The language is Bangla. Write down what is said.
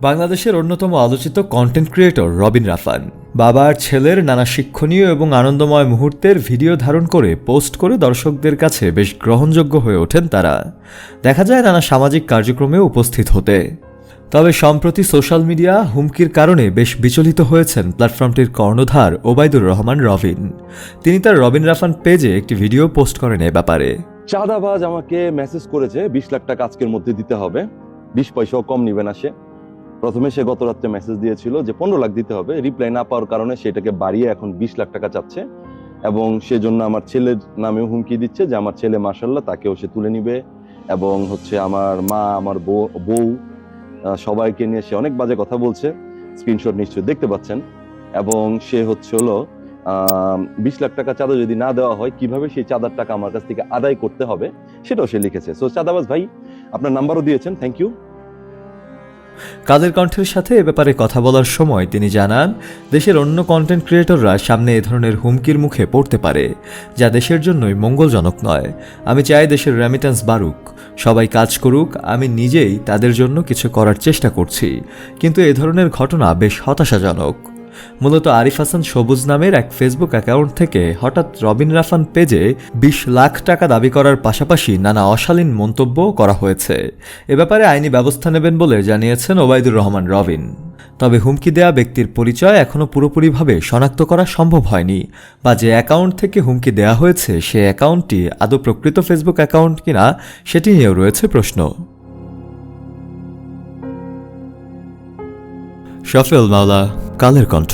বাংলাদেশের অন্যতম আলোচিত কন্টেন্ট ক্রিয়েটর রবিন রাফান। বাবা আর ছেলের নানা শিক্ষণীয় এবং আনন্দময় মুহূর্তের ভিডিও ধারণ করে পোস্ট করে দর্শকদের কাছে বেশ গ্রহণযোগ্য হয়ে ওঠেন তারা। দেখা যায় নানা সামাজিক কার্যক্রমে উপস্থিত হতে। তবে সম্প্রতি সোশ্যাল মিডিয়া হুমকির কারণে বেশ বিচলিত হয়েছেন প্ল্যাটফর্মটির কর্ণধার ওবায়দুর রহমান রবিন। তিনি তার রবিন রাফান পেজে একটি ভিডিও পোস্ট করেন এ ব্যাপারে। চাঁদাবাজ আমাকে মেসেজ করেছে, বিশ লাখ টাকা আজকের মধ্যে দিতে হবে। বিশ পয়সাও কম নিবে না সে। প্রথমে সে গত রাত্রে মেসেজ দিয়েছিল যে পনেরো লাখ দিতে হবে। রিপ্লাই না পাওয়ার কারণে সেটাকে বাড়িয়ে এখন বিশ লাখ টাকা চাচ্ছে এবং সেজন্য আমার ছেলের নামেও হুমকি দিচ্ছে যে আমার ছেলে মার্শাল্লাহ তাকেও সে তুলে নিবে এবং হচ্ছে আমার মা, আমার বউ সবাইকে নিয়ে সে অনেক বাজে কথা বলছে। স্ক্রিনশট নিশ্চয়ই দেখতে পাচ্ছেন এবং সে হচ্ছে হলো বিশ লাখ টাকা চাঁদা যদি না দেওয়া হয়, কীভাবে সেই চাঁদার টাকা আমার কাছ থেকে আদায় করতে হবে সেটাও সে লিখেছে। সো চাঁদাবাজ ভাই, আপনার নাম্বারও দিয়েছেন থ্যাংক ইউ কাদের কণ্ঠের সাথে এ ব্যাপারে কথা বলার সময় তিনি জানান, দেশের অন্য কন্টেন্ট ক্রিয়েটররা সামনে এ ধরনের হুমকির মুখে পড়তে পারে, যা দেশের জন্যই মঙ্গলজনক নয়। আমি চাই দেশের রেমিটেন্স বাড়ুক। সবাই কাজ করুক, আমি নিজেই তাদের জন্য কিছু করার চেষ্টা করছি। কিন্তু এ ধরনের ঘটনা বেশ হতাশাজনক। মূলত আরিফ হাসান সবুজ নামের এক ফেসবুক অ্যাকাউন্ট থেকে হঠাৎ রবিন রাফান পেজে বিশ লাখ টাকা দাবি করার পাশাপাশি নানা অশালীন মন্তব্য করা হয়েছে। এ ব্যাপারে আইনি ব্যবস্থা নেবেন বলে জানিয়েছেন ওবায়দুর রহমান রবিন। তবে হুমকি দেয়া ব্যক্তির পরিচয় এখনও পুরোপুরিভাবে শনাক্ত করা সম্ভব হয়নি। বা যে অ্যাকাউন্ট থেকে হুমকি দেয়া হয়েছে, সে অ্যাকাউন্টটি আদৌ প্রকৃত ফেসবুক অ্যাকাউন্ট কিনা, সেটি নিয়েও রয়েছে প্রশ্ন। শফেল মাওলা কালের কণ্ঠ।